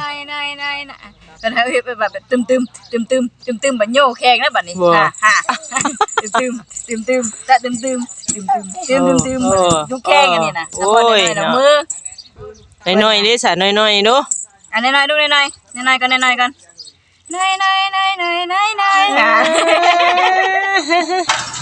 นายนายนายนะตอนนั้นเฮ็ดแบบแบบตึมตึมตึมตึมตึมตึมบัดโยแข่งแล้วบัดนี้ฮ่าฮ่าตึมตึมตึมตึมตะตึมตึมตึมตึมตึมตึมตึมยุกแข่งอันนี้นะแล้วพอได้มือ น้อยๆเด้สาน้อยๆเนาะอันน้อยๆดูน้อยๆน้อยๆกันน้อยๆกันน้อยๆน้อยๆน้อยๆน้อยๆน้อยๆ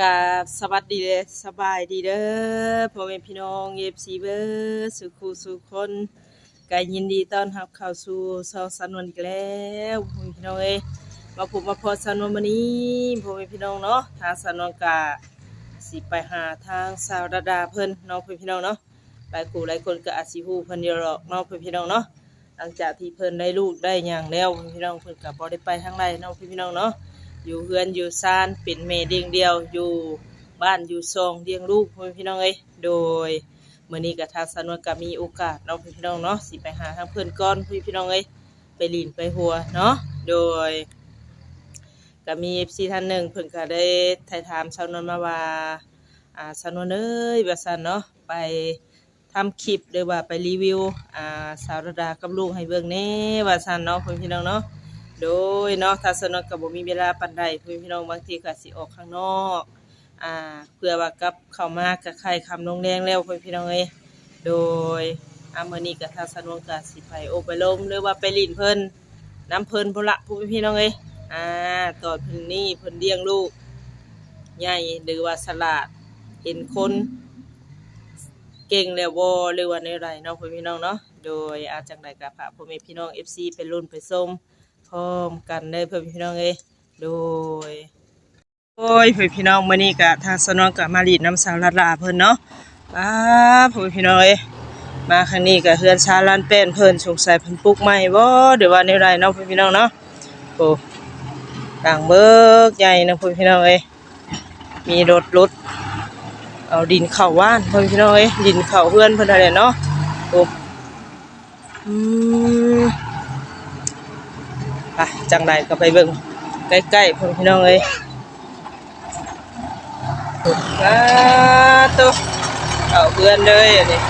กับสวัสดีเด้อสบายดีเด้อพ่อแม่พี่น้องเอฟซีเบอร์สุขูสุคนก็ยินดีต้อนรับเข้าสู่ซองสันวันอีกแล้วพ่อแม่พี่น้องเอ้มาพบมาพอสันวันมื้อนี้พ่อแม่พี่น้องเนาะทางสันวันกะสิไปหาทางสาวดาดาเพิ่นเน้องเพิ่นพี่น้องเนาะหลายคู่หลายคนก็อาจสิฮู้เพิ่นเดียวหรอกเน้องเพิ่นพี่น้องเนาะหลังจากที่เพิ่นได้ลูกได้หยังแล้วพ่อแม่พี่น้องเพิ่นก็บ่ได้ไปทางใดเน้องเพิ่นพี่น้องเนาะ อยู่เฮือนอยู่ซานเป็นเมเดียงเดียวอยู่บ้านอยู่ซองเลี้ยงลูกพี่พี่น้องเอ้ยโดยมื้อนี้ก็ทางสนวนก็มีโอกาสเนาะพี่น้องเนาะสิไปหาทางเพื่อนก่อนพี่พี่น้องเอ้ยไปลีนไปหัวเนาะโดยก็มี FC ท่านหนึ่งเพิ่นก็ได้ถ่ายถามชาวนวลมาว่าอ่าชาวนวลเอ้ยว่าซั่นเนาะไปทำคลิปหรือว่าไปรีวิวอ่าสาวระดากับลูกให้เบิ่งแน่ว่าซั่นเนาะพี่พี่น้องเนาะ โดยเนาะถ้าสนกกับบ่มีเวลาปานใดพี่พี่น้องบางทีก็สิออกข้างนอก อ่าเพื่อว่ากับเข้ามากับใครคำลงแรงแล้วพี่พี่น้องเอ้ยโดยอามื้อนี้ก็ถ้าสนกก็สิไปโอไปลมหรือว่าไปลินเพิ่นน้ำเพิ่นพุละผู้พี่น้องเอ้ยอ่าตอนเพิ่นนี่เพิ่นเลี้ยงลูกใหญ่หรือว่าสลาดเห็นคนเก่งแล้วบ่หรือว่าในไรเนาะพ่อพี่น้องเนาะโดยอาจังไดก็ฝาพ่อแม่พี่น้อง FC ไปลุ้นไปส้ม พร้อมกันเด้เพื่อนพี่น้องเอ้ยโดยโอ้ยเพื่อนพี่น้องมื้อนี้ก็ทางสนองกับมาลีดน้ำสาวลาลาเพิ่นเนาะป้าเพื่อนพี่น้องเอ้ยมาครั้งนี้ก็เฮือนชาลานเป็นเพิ่นสงสัยเพิ่นปลูกใหม่บ่หรือว่าในไรเนาะเพื่อนพี่น้องเนาะโอ้ต่างเบิกใหญ่นะเพื่อนพี่น้องเอ้ยมีรถรถเอาดินเข้าว่านเพื่อนพี่น้องเอ้ยดินเข้าเพื่อนเพิ่อนอะไรเนาะโอ้อืม อะจังใดก็ไปเบิ่งใกล้ๆพ่อพี่น้องเอ้ยอ่าตัวเอาเพื่อนเลยอันนี้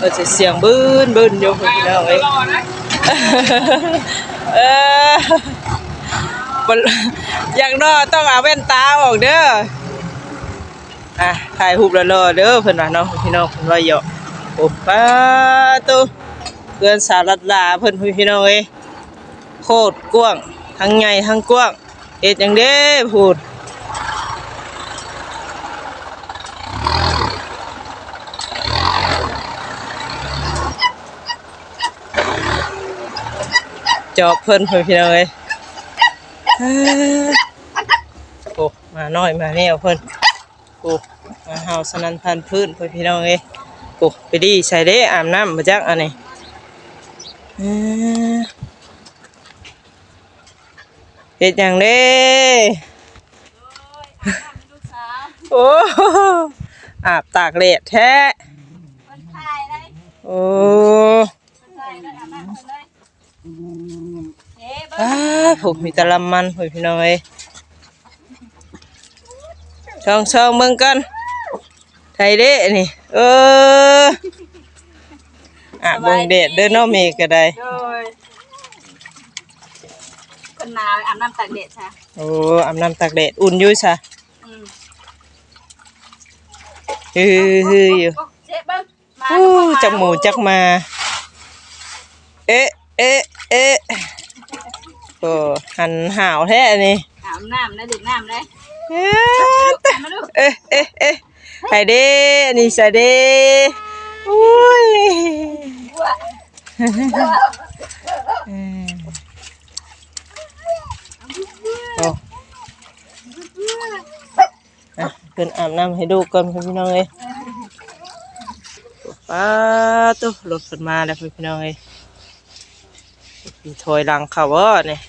ก็จะเสียงบื้นบื้นอยู่พี่น้องเอ้ยเออบ่อย่างน้อยต้องเอาแว่นตาออกเด้ออะถ่ายรูปแล้วรอเด้อเพิ่นว่าเนาะพี่น้องเพิ่นว่าเยาะโอ้ป้าตัว เพื่อนสารัดลาเพื่อนพี่น้องเอ้โคตรกว้างทั้งใหญ่ทั้งกว้างเอ็ดอย่างเด้พูดจอบเพื่อนพี่น้องเอ้โอ้มาน้อยมาแนวเพื่อนโอ้มาเฮาสนันพันพื้นเพื่อนพี่น้องเอ้โอ้ไปดีใส่เด้อาบน้ำมาจักอันนี้ เอ่อเฮ็ดหยังเด้โอ้อาบตากแดดแท้คนถ่ายเลยโอ้คนถ่ายเลยอาบน้ำคนเลยเอ๊ะเบิ่งอ้าผมมีแตะลำมันพุ่นพี่น้องเอ้ยช่องช่องเบิ่งกันไทยเด้นี่ เออ อาบเบิ่งแดดเด้อเนาะเมย์ก็ได้โดยคนหนาวอาบน้ำตากแดดใช่โอ้อาบน้ำตากแดดอุ่นอยู่ซะอืมฮือๆอยู่โอ้เจ๊เบิ่งมาอู้จักหมูจักมา เอ๊ะเอ๊ะเอ๊ะโอ้หันหาวแท้นี่อาบน้ำนะดื่มน้ำเลยเอ๊ะมาดูเอ๊ะเอ๊ะเอ๊ะไปเด้อันนี่ใส่เด้ อุ้ยเออโอ้อะพิ่นอาบน้ำให้ดูก่อนเพิ่นพี่น้องเอ้ยป้าตุ๊รถเพิ่นมาแล้วเพิ่นพี่น้องเอ้ยมีถอยหลังเข้าบ่เนี่ย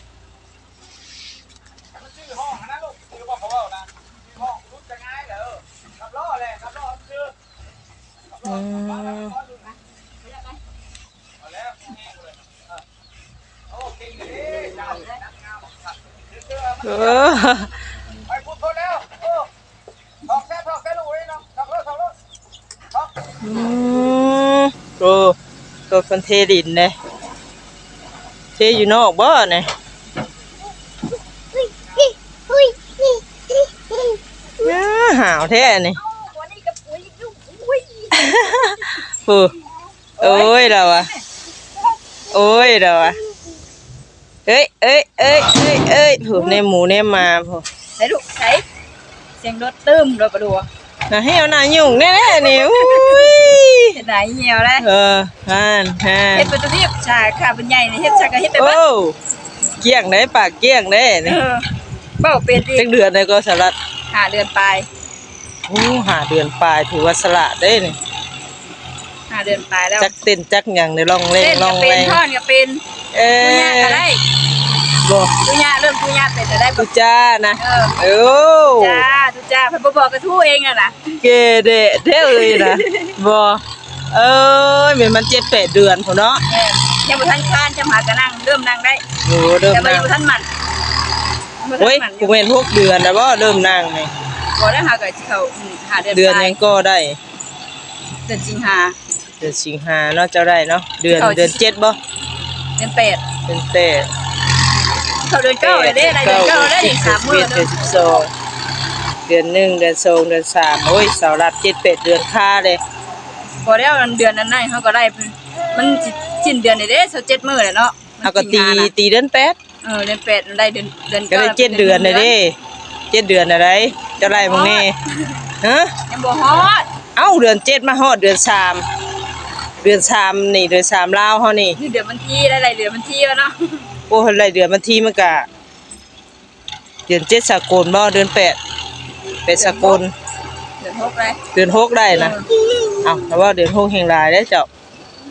อืมเออ ไปพูดโทษแล้วโอ้ถอกแท้ถอกแท้ลูกนี่นะถอกรถถอกรถอืมโอ้ตัวคนเทดินเลยเทอยู่นอกบ่เนี่ยอ้าหาวแท้นี่ปูโอ้ยเราอะโอ้ยเราอะเอ้ยเอ้ย ยเอ้ยเอ้ยผูในหมูในหมาผูใส่ลูกใส่เสียงรถตึมรถประดัวน่ะให้เอาหน้ายุ่งแน่ๆนี่อุ้ยเฮ็ดไหนเหี่ยวเลยเออฮันฮันเฮ็ดประตูที่ชาขาเป็นใหญ่นี่เฮ็ดชาก็เฮ็ดไปโอ้บ้านเกี้ยงได้ปากเกี้ยงได้เอนี่อเบ้าเป็นอีจักกเดือนได้ก็สลัดหาเดือนปลายโอ้หาเดือนปลายถือว่าสละได้นี่หาเดือนปลายแล้วจักเต้นจักหยังในร่องเล่งเต้นร่ก็องเป็นแรงท่อนก็เป็นเอ้ตุญาก็ยได้ บ่ตุญาเริ่มตุญาเป็นจะได้กูจ้านะเออโอ้จ้าตุจ้าเพิ่นบ่บอกกระทู้เองน่ะนะเกเดเท่เลยนะบ่เอ้ยเหมือนมันเจ็ดแปดเดือนพุ่นเนาะแม่นยังบ่ทันคานจะหากะนั่งเริ่มนั่งได้โอ้เริ่มแต่ว่านั่ยังงบ่ทันมันบ่ทัโอ้ยนมันกูเป็นพวกเดือนนะบ่เริ่มนั่งนี่บ่ได้หาก็เข้าอืมหาเดือนเดือนปลายัยงก็ได้เดือนสิงหาเดือนสิงหาเนาะเจ้าได้เนาะเดือนเข้าเดือนเจ็ดบ่เดือนแปดเดือนแปด เข้าเดือนเก้าเลยเด้ได้เดือนเก้าได้อีกสามมื้อเดืเด้อนสิบสองเดือนหนึ่งเดือนสองเดือนสามโอ้ยเสาร์รับเจ็ดแปดเดือนค่าเลยพอแล้วเดือนนั้นได้เขาก็ได้เพิ่นมันสิสิ้นเดือนนี่เด้27มื้อแล้วเนาะมันเอาก็ตีสิงหาน่ะตีเดือนแปดเออเดือนแปดมันได้เดือนเดือนก็ได้ก้าเจ็ดเดือนเลยเด้เจ็ดเดือนอะไรเจ้าไรมึงนี่ฮะยังบ่ฮอดเอ้าเดือนเจ็ดมาฮอดเดือนสามเดือนสามนี่เดือนสามลาวเฮานี่นี่เดือนวันที่ได้หลายเดือนวันที่แล้วเนาะ โอ้ไรเดือนมันทีมันกะเดือนเจ็ดสากลบ่เดือนแปดเป็ดสากลเดือนหกเลยเดือนหกได้นะเอ้าแต่ว่าเดือนหกแห่งหลายได้อเจ้า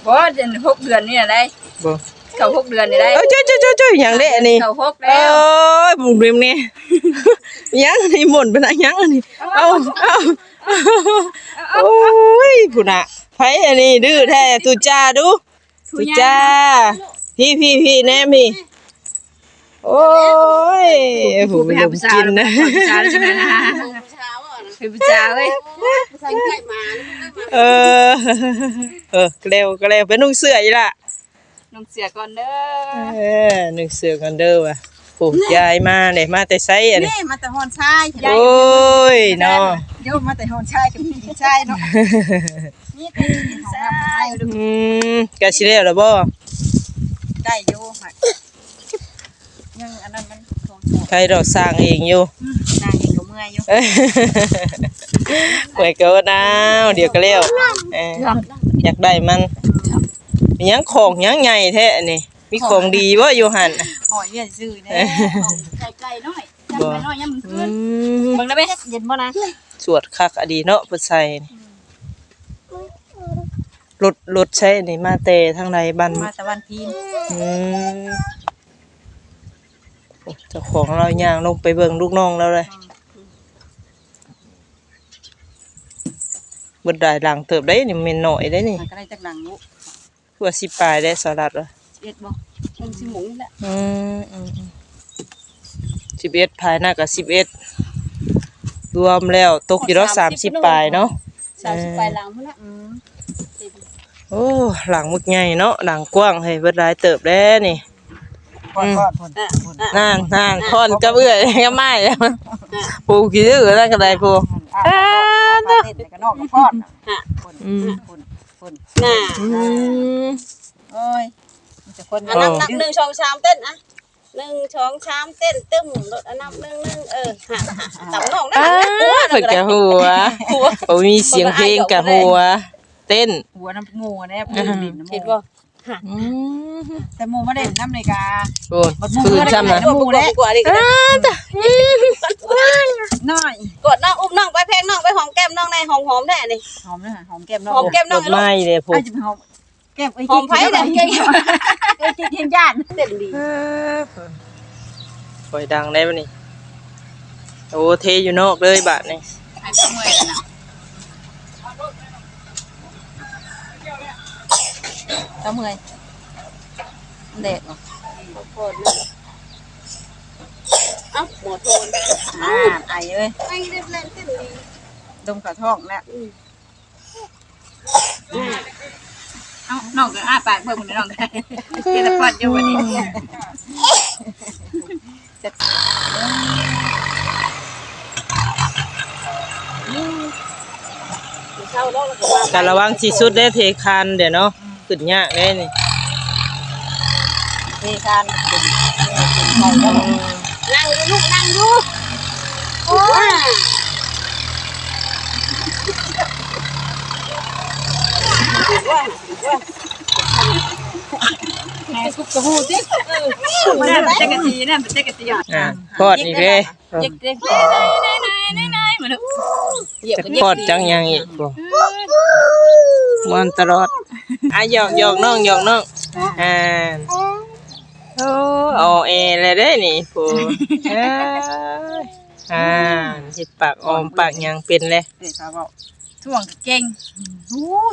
บ่เดือนหกเดือนนี่น่ะได้บ่เข้าหกเดือนนี่ได้เอ้ยเจ้าเจ้าเจ้าเจ้าอย่างเด้อันนี้เข้าหกเอ้แล้วยบุ๋มเรียมนี่ยังอันนี้หม่นเป็นอะไรยังอันนี้เอาเอาโอ้ยพุ่นน่ะไผอันนี้ดื้อแท้ตุจ้าดูตุจ้าพี่พี่พี่แน่พี่ โอ้ยผู้ไปไปหาดมผู้สาวกินนะผู้สาวใช่ไหมนะคือผู้สาวเว้ยเออเออเร็วก็เร็วไปนุ่งเสื้ออีล่ะนุ่งเสื้อก่อนเด้อเออนุ่งเสื้อกันเด้อว่ะผู้ยายมาเนี่ยมาแต่ไสอันนี้นี่มาแต่ฮอนชายโอ้ยเนาะโยมมาแต่ฮอนชายกับพี่ชายเนาะนี่ก็ดินทรายอืมกะสิแล้วล่ะบ่ได้โยม ยังอันนั้นมันของใครดอกสร้างเองอยู่นางเองก็เมื่อยอยู่เอ้ยไว้ก็นาวเดี๋ยวก็แล้วเอ้ยอยากได้มันมีหยังของหยังใหญ่แท้อันนี่มีของดีบ่อยู่หั่นน่ะหอยเวียนซื่อแน่ไกลๆหน่อยบ่ไกลๆหน่อยยังมันอืขึ้นมเบิ่งได้ไหมเย็นบ่นะสวดคักอดีเนาะเพิ่นใส่นี่รถรถใช้อันนี่มาแต่ทางใดบ้านมาตะวันพีนอืมโอ้ เจ้าของเราย่างลงไปเบิ่งลูกน้องแล้วเลยบดได้หลังเติบได้นี่แม่นน้อยได้นี่มันก็ได้จักหลังลูกคือว่าสิปลายได้สลัดเหรอเอ็ดบ่คงสิหมุงแหละอืมอืมสิบเอ็ดภายหน้ากับสิบเอ็ดรวมแล้วตกอยู่แล้วสามสิบปลายเนาะสามสิบปลายหลังพุ่นละอืมโอ้หลังมุกใหญ่เนาะหลังกว้างให้เบิดหลายเติบแด้นี่ พอดพอดพอดนั่นนั่นพอนกับเอื้อยก็ไม่อะปูกี่ดื้อนั่นก็ได้ปูอ่าเต้นก็นอกก็พอดคนอืมคนคนน่ะอืมโอ้ยมันจะคนอันนับนับหนึ่งสองสามเต้นอะหนึ่งสองสามเต้นตึ้มรถอันนับหนึ่งหนึ่งเออฮะต่ำน้องนะอ้าเพิ่นกะหัวโอ้มีเสียงเพลงกะหัว เต้นหัวน้ำงูแน่เพิ่นดินน้ำเห็นมูบ่ อืมแต่หมูมาเด่นน้ำเลยกาโอ้ยคืนซ้ำนะหมูแล้วกว่าดิน้อยกดน้องอุ้มน้องไปแพงน้องไปหอมแก้มน้องในหอมหอมแท้นี่หอมเลยหอมแก้มน้องหอมแก้มดอกไม้เลยผมไอ้จะหอมแก้มไอ้หอมไผ่เด้อเก่งไอ้จีเทียนย่านเต้นดีปล่อยดังได้ปะนี่โอ้เทอยู่นอกเลยบาทนี่ ให้เมื่อยแล้วนะตะเมื่อยเด็กโคตรเลยเอ้าหมอโทนอ่าไอ้เอ้ยไม่ได้เล่นเต้นดีดมกระท้องแล้วเอ้าน้องก็อ้าปากเบิ่งมันน้องก็ได้เฮ็ดแต่ปอดอยู่วันนี้เช่าแล้วแล้วก็ว่าการระวังที่สุดได้เทคานเดี๋ยวเนาะ ขึ้นยากเลยนี่นี่ชันนั่งดูลูกนั่งดูโอ้ยแม่กุ๊กกระหูดินั่นเป็นเจ๊กะตีนั่นเป็นเจ๊กะตีอะพอดอีกเลยเจ๊กเจ๊กจะพอดจังยังอีกบ่มันตลอด อะหยอกหยอกน้องหยอกน้องอ่าโอ้เอาเอเลยได้นี่ผู้อ่าอ่าเฮ็ดปากออมปากหยังเป็นเลยเด็กสาวบอกท่วงเก่ง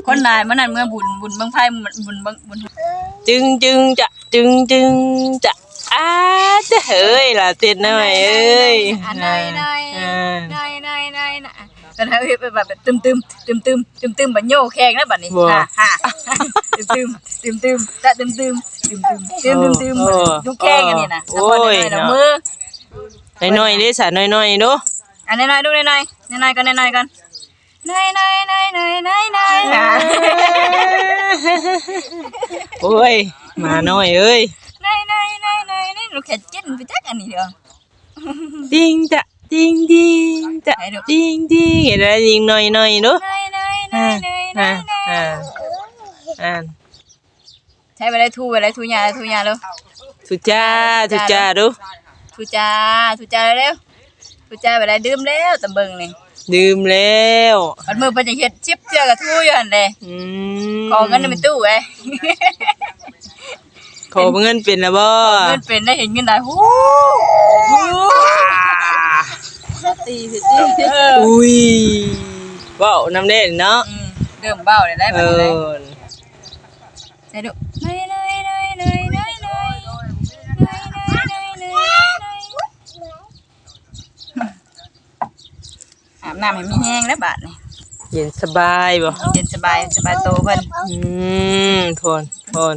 คนนายมันนั่นเมื่อบุญบุญบังไพ่บุญบังบุญจึงจึงจะจึงจึงจะอ้าจะเฮ้ยล่ะเต้นหน่อยเอ้ยนายนายอ่านายนายนายนะ ตอนนั้นเฮ็ดแบบตึมตึมตึมตึมตึมตึมบัดโยแข้งแล้วบัดนี้ฮ่าฮ่าตึมตึมตึมตึมตะตึมตึมตึมตึมตึมตึมตึมยุกแข้งอันนี้นะมือ น้อยๆเด้สาน้อยๆเด้ออันนายดูนายนายนายกันนายกันนายนายนายนายนายนายโอ้ยมาน้อยเอ้ยนายนายนายนายนี่ลูกแค่จิ้นไปจักอันนี้เด้อ ติงจะ ติงติงจะติงติงเห็นอะไรยิงหน่อยหน่อยเด้อนายนายนายนายนายนายอ่าอ่าใช้ไปได้ทูไปได้ทูยาทูยาเร็วทุจ้าทุจ้าดูทูจ้าทูจ้าเร็วทูจ้าไปได้ดื่มแล้วตำเบิงนี่ดื่มแล้วมันมือเป็นจะเฮ็ดชิปเจือกับทูอยู่หั่นเลยอืมขอเงินในตู้ไว้ ขอเงินเป็นนะบ่เงินเป็นได้เห็นเงินได้ฮู้ตีสิตีอุ้ยเบ้าน้ำเด่นเนาะเดิมเบ้าเลยได้ไปเลยใส่ดูอาบน้ำให้มีแห้งแล้วบาดนี่เย็นสบายบ่เย็นสบายสบายโตเพิ่นอืมทนทน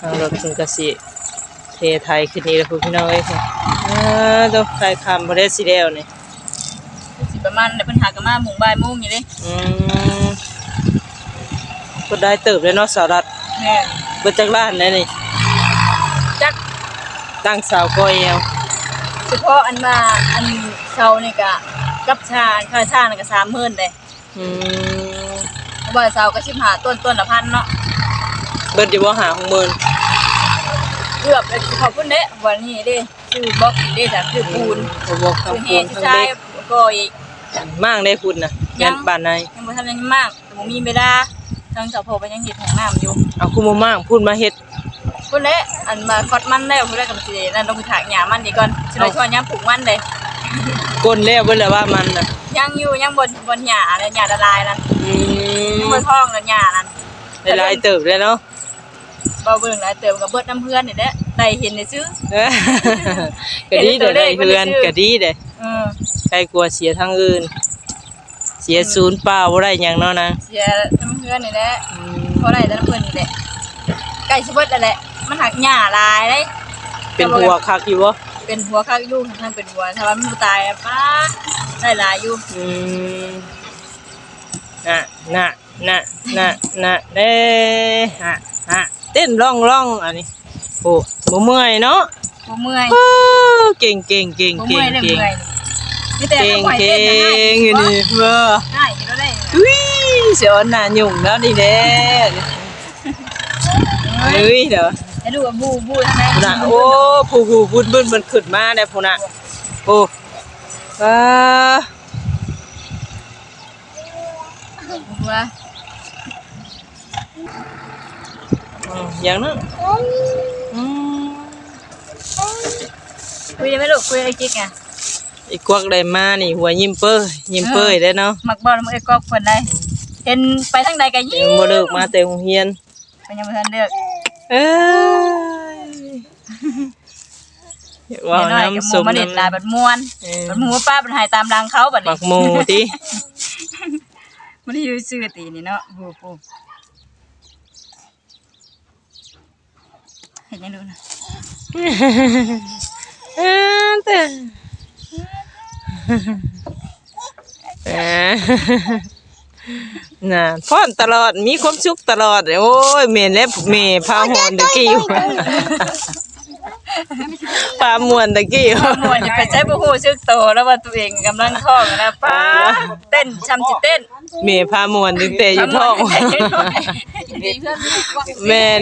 ทางรถถึงกสิเทไทยขึ้นนี่แล้วพี่น้องเอ้ยค่ะอ่าต้องใครคำบ่ได้สิแล้วนี่สิประมาณเดี๋ยวเพิ่นหากันมาหมุงบ่ายโมงอยู่เด้อืมก็ได้เติบเลยเนาะสาวรัฐแม่เบิดจักล้านเลยนี่จักตั้งสาวก้อยเอวเฉพาะอันมาอันเซานี่ก็กับชาค่าชานี่ก็30,000เด้อืมเพราะ ว่าเซาก็15ต้นต้นละพันเนาะเบิดอยู่บ่หาของหมื่นเกือบเลยขอบคุณเด้วันนี้เด้ซื้อบล็อกอีกเด้จ้ะซื้อปูนบ่บอกซื้อคำเฮพูนซื้อทั้งชายเด็กก็อีก มากได้คุณน่ะยัยันงบ้านในยังบ่ทันยังมากแต่บ่มีเวลาทางเจ้าพ่อก็ยังเฮ็ดห้องน้ำอยู่เอาคุมมากพูดมาเฮ็ดพุ่นแหละอันมาคอดมันแล้วพุ่นแหละก็สิได้นั่นต้องไปถากหญ้ามันดีก่อนสิได้ช่วยยามปลูกมันเด้ ก้นแล้วเบิ่แล้วว่ามันน่ะยังอยู่ยังบนบนหญ้าแล้วหญ้าละลายนั่นอืมยังบ่ท้องแล้วหญ้านั่นได้หลายเติบเลยเนาะบ่เบิ่งหลายเติมก็เบิดน้ำเพื่อนนี่แหละได้เห็นได้ซื้อเอ้อ ก็ดีเด้อได้เฮือนก็ดีเด้อเออใครกลัวเสียทางอื่น เสียศูนย์เปล่าบ่ได้หยังเนาะนะเสียน้ำเพื่อนนี่แหละเพราะได้แต่น้ำเพื่อนนี่แหละใกล้สิเบิดแล้วแหละมันหักหญ้าหลายเด้เป็นหัวคักอยู่บ่ เป็นหัวข้างยุ่งทางเป็นหัวถ้าว่ามันบ่ตายอะป้าได้หลายอยู่อืมน่ะน่ะน่ะน่ะน่ะเด้ฮะฮะเต้นร้องร้องอันนี้โอ้บ่เมื่อยเนาะบ่เมื่อยโอ้เก่งเก่งเก่งบ่เก่เมื่งอยเลยเก่งเมื่อยนี่แต่เก่งถ้าปล่อยเก่เต้นงง่ายอันนี้เว้อง่ายอยู่แล้วได้อุ้ยเสียวหน้าหยุ่งแล้วนี่แน่เฮ้ยเด้อ ให้ดูว่าบูบูทำไมพุ่นน่ะโอ้ผู้ผู้บุญบุญมันขึ้นมาได้พุ่นน่ะโอ้ว้าว่าอืมอย่างนั้นอืมคุยได้ไหมลูกคุยอะไรกิ๊กอะอีกกวักได้มานี่หัวยิ้มเป้ยยิ้มเป้ยได้เนาะมักบอลมันไอ้กอกคนใดเห็นไปทางใดก็ยิ้ยังมบ่เลิกมาแต่โรงเรียนเป็นยังบ่ทันเลือก เอ้ยอยากว่าเดี๋ยวน้อยกับน้ำหสมูมมาเด็ดลายน้ำบัดม่วนเออบัดหมูป้าบัดหายตามรังเขาบัดหมันี้กหมูติมันได้อยู่ซื่อตีนี่เนาะบูปูเห็นยังดูนะเอ้อแต่เอ้อ น่ะพ่อนตลอดมีความสุขตลอด โอ้ยเมนแล้วเมพาหอนตะกี้ปลามวนตะกี้ม่วนอย่าไปใช้บ่ฮู้ซึกโตแล้วว่าตัวเองกำลังท้องนะป้าเต้นช้ำสิเต้น เมพามวนตั้งแต่อยู่ท้องดีเพื่อนแม่น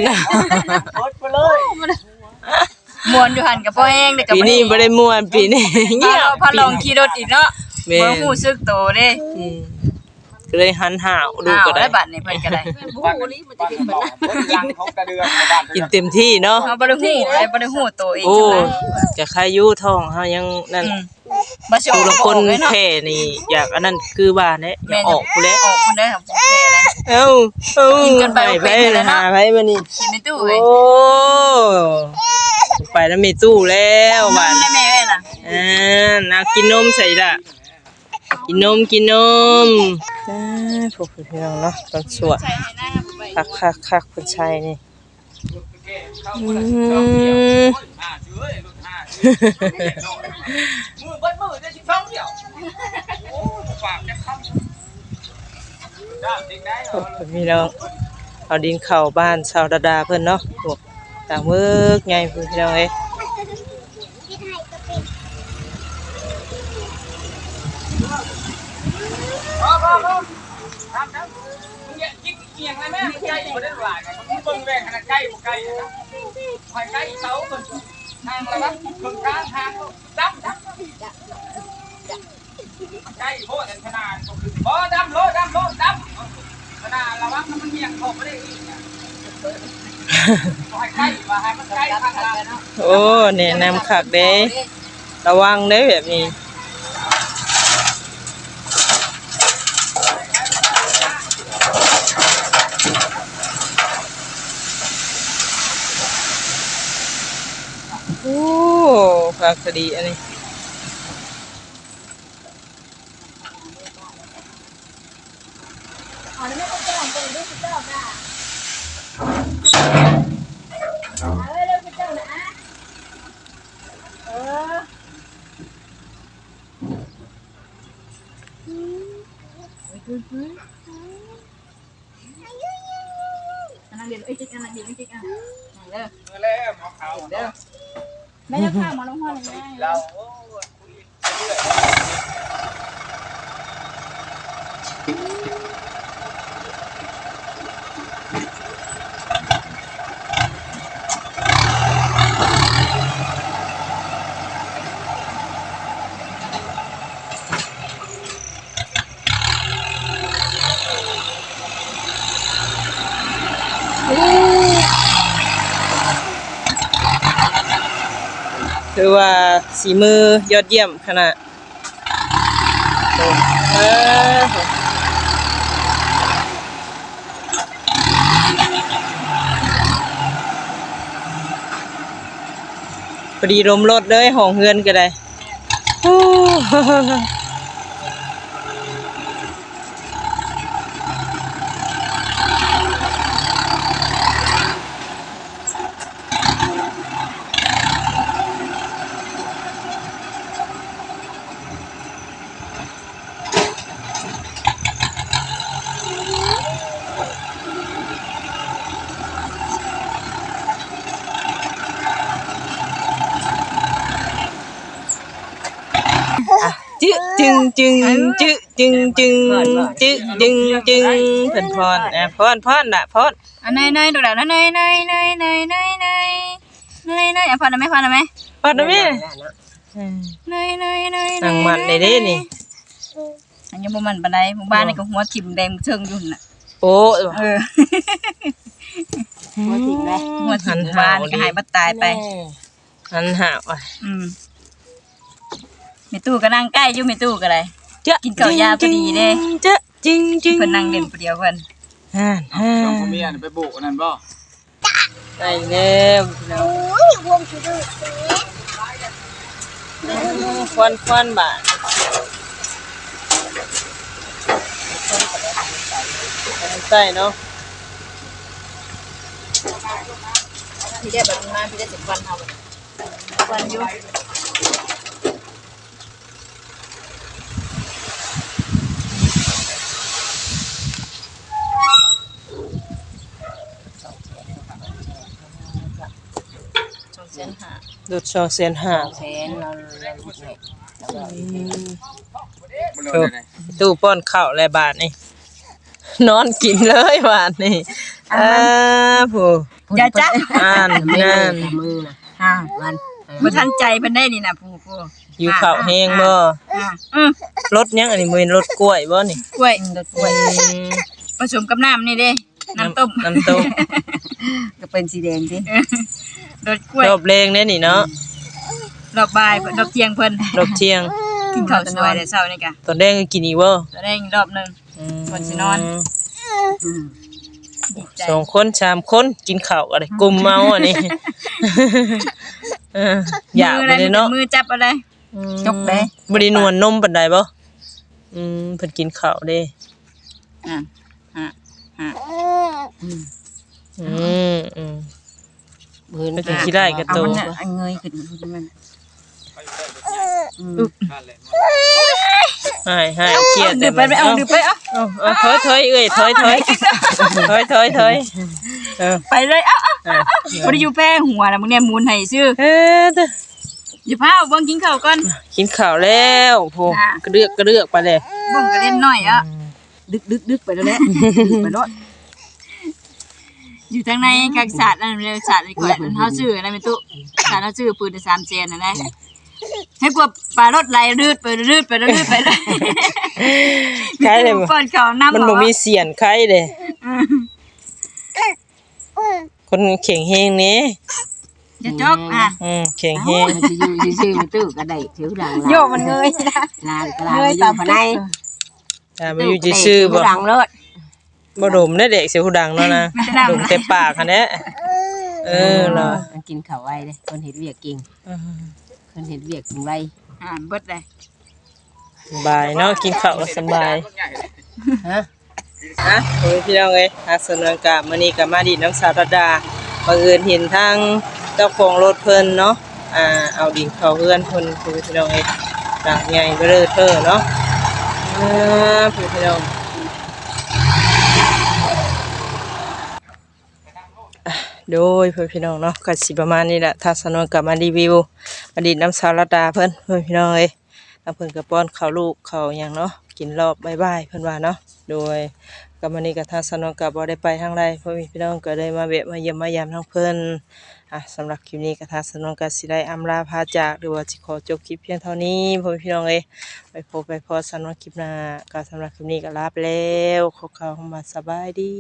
ม่วนอยู่หันกับพ่อแห้งเด็กกับปีนี้บ่ได้ม่วนปีนี้เงีเงียยบบพาลองขี่รถอีกเนาะแม่บ่นฮู้ซึกโตเด้อืม ก็เลยหันหาวดูอ้าวก็ได้ได้บัดนี่เพิ่นก็ได้บ้านนี้มันจะกินแบบนั้นยังของกระเดือนบ้านกินเต็มที่เนาะเฮาบ่ได้ฮู้ไอ้บ่ได้ฮู้โตเองโอ้จังได๋จะใครอยู่ท้องเฮายังนั่นอืมบ่สิอผู้อกละคนเลยเนาะแท้นี่ อยากอันนั้นคือว่าเนี่ยอยากออกผู้แล้วออกคนได้ครับผมแพ้เลย เอ้าเอ้ากินจนไปไปเป็นเลยเนาะ หาไปมานี่กินในตู้โอ้เว้ยไปแล้วมีตู้แล้วบ้านได้แม่เว้ยน่ะอ่านากินนมใส่ละกินนมกินนม อ่าพวกพี่น้องเนาะตอนสวดคักคักคักคนชายนี่อืมห้าเราเอมือเบิ้มือจะชิบช่องเดียวโอ้ปากพี่น้องเอาดินเข้าบ้านชาวดาดาเพิ่นเนาะพวกต่างเมือกใหญ่เพิ่นพี่น้องเอ้ย พอพอพอทำครับมึงอย่าจิกเกียงเลย แม่ใกล้บ่ได้หลายมึงเบิ่งแรงขนาดใกล้บ่ใกล้นะคอยใกล้เสาเพิ่นทางอะไรวะครึ่งกลางทางดับดับใกล้โพดขนาดบ่ดำโลดำโลดำขนาดระวังมันเมียงเข้าไปได้อีกคอยใกล้ว่าให้มันใกล้ทางเราโอ้แนำคักเด้ระวังเด้แบบนี้ โอ้ ฝากดีอันนี้อันนั้นเดี๋ยวไอ้จิ๊กอันนั้นเดี๋ยวไอ้จิ๊กอะเด้อเมื่อแล้วหมอขาวเด้อแม่ต้องเลย เรา คือว่าสีมือยอดเยี่ยมขนาดโอ้เออพอดีลมรถเลยห้องเฮือนก็ได้ จึจึงจึงจึจึงจึงจึจึงจึงเพิ่นพรอะพรพรน่ะพรอันไหนไหนดูแล้วนะไหนไหนไหนไหนไหนไหนไหนไหนอะพอได้ไหมพอได้ไหมพรนะแม่อืมไหนไหนไหนนางมันได้เด้นี่อันยังบ่มันปานใดหมู่บ้านนี่ก็หัวทิ่มแดงเชิงอยู่น่ะโอ้เออหัวถิ่มเลยหัวทิ่มหมู่บ้านนี่ก็หายบ่ตายไปหันหาวอะอืมแม่ตู้ก็นั่งใกล้อยู่แม่ตู้ก็ได้จ๊ะกินข้าวยาพอดีเด้จ๊ะจึงจึงเพิ่นนั่งเล่นผู้เดียวเพิ่นฮ่าฮ่าสองพ่อเมียน่ะไปโบกอันนั่นบ่ได้แล้วพี่น้องโอ้ยรวมชุดเลยควันควันบาทใส่เนาะพี่ได้แบบมาพี่ได้10วันเฮาวัน อยู่ดูดชองเสียนห้าแสนเราบ่เลิกได้ตู้ป้อนข้าวและบาทนี่นอนกินเลยบาทนี่อ่าผู้อย่าจ้ะอ่านงานมือนะอ่าวันบ่ทันใจเพิ่นได้นี่น่ะผู้ผู้อยู่ข้าวแห้งบ่อ่าอืมรถยังอันนี้มื้อรถกล้วยบ่นี่กล้วยกล้วยผสมกับน้ำนี่เด้ น้ำต้ม น้ำต้มก็เป็นสีแดงสิรสกล้วยรอบแรงเด้นี่เนาะรอบบ่ายเพิ่นรอบเที่ยงเพิ่นรอบเที่ยง กินข้าวสวยแต่เช้านี่กะตอนแรกก็กินอีกบ่จะได้อีกรอบหนึงก่อนสินอนดีใจสองคนสามคนกินข้าวอะไรกลุ่มเมาอันนี้เอออยากไปเลยเนาะมือจับอะไรจกเด้ บ่ได้นวลนมปานใดบ่อืมเพิ่นกินข้าวเด้อ่า อ่าอ่าอืมอืมมือเพิ่นจะขี้ได้กระโต เอามันน่ะอันเงยขึ้นมันหายหายเครียดดืแต่อไปไปเอาดือไปเอาเอาเอาถอยถอยเอ้ยถอยถอยถอยถอยถอยเออไปเลยเอาเอาอะบ่ได้อยู่แป้หัวน่ะมึงเนี่ยมูนให้ซื่อเอ๊ะเด้ออย่าพาเบิ่งกินข้าวก่อน กินข้าวแล้วโหอะกระเดือกกระเดือกไปเลยเบิ่งก็เล่นน้อยอะ ดึกดึกดึกไปแล้วแหละดึกไปรถอยู่ทางในกักศาสตร์นั่นเรียกศาสตร์นี่ก่อนเฮาซื้อนะแม่ตุศาสตร์เฮาซื้อปืนได้3แสนนั่นแหละให้กว่าปลารถไหลรืดไปรืดไปรืดไปเลยใครเลยป้อนข้าวนำมันบ่มีเสียนใครเลยคนเข่งเฮงนี้จะจกอะอืมเข่งเฮงมันจะอยู่ซื่อๆมันตื้อก็ได้ถือหลังโยกมันเงยนะลานกลางอยู่ภายใน อ่ามาอยู่ซื่อๆบ่หลังรถบ่ดมได้เด็กเสียหูดังเนาะนะดมแต่ปากหั่นแหละเออเหรอมันกินข้าวไวเลยคนเห็นเวียกเก่งคนเห็นเวียกกินไวอ่าเบิดเลยสบายเนาะกินข้าวก็สบายฮะฮะโอ้ยพี่น้องเอ้ยอาสนวนกะมื้อนี้ก็มาดีน้ำสาวระดาบังเอิญเห็นทางเจ้าของรถเพิ่นเนาะอ่าเอาดินเข้าเฮือนเพิ่นคือพี่น้องเอ้ยหลังใหญ่เบ้อเร่อเธอเนาะ อ่าพี่พี่น้องโดยเพื่อนพี่น้องเนาะก็สิประมาณนี้แหละถ้าสนวนกลับมารีวิวอดีตน้ำสาวระดาเพิ่อนเพื่อนพี่น้องเอ้ยทาเพิ่อนก็ป้อนเขาลูกเขาวหยังเนาะกินรอบบ่ายเพิ่อนว่าเนาะโดยกับมันนี้กับทาสนองกับบ่ได้ไปทางใดเพราะมีพี่น้องก็ได้มาเวะมาเยี่ยมมายามทั้งเพิ่อน อะสำหรับคลิปนี้กระทาสนองกับสิได้อำลาพาจากหรือว่าจิขอจบคลิปเพียงเท่านี้พ่อแม่พี่น้องเอ้ยไปพบไปพอสนองคลิปหน้าก็สำหรับคลิปนี้ก็ลาไปแล้วขอข่าวมาสบายดี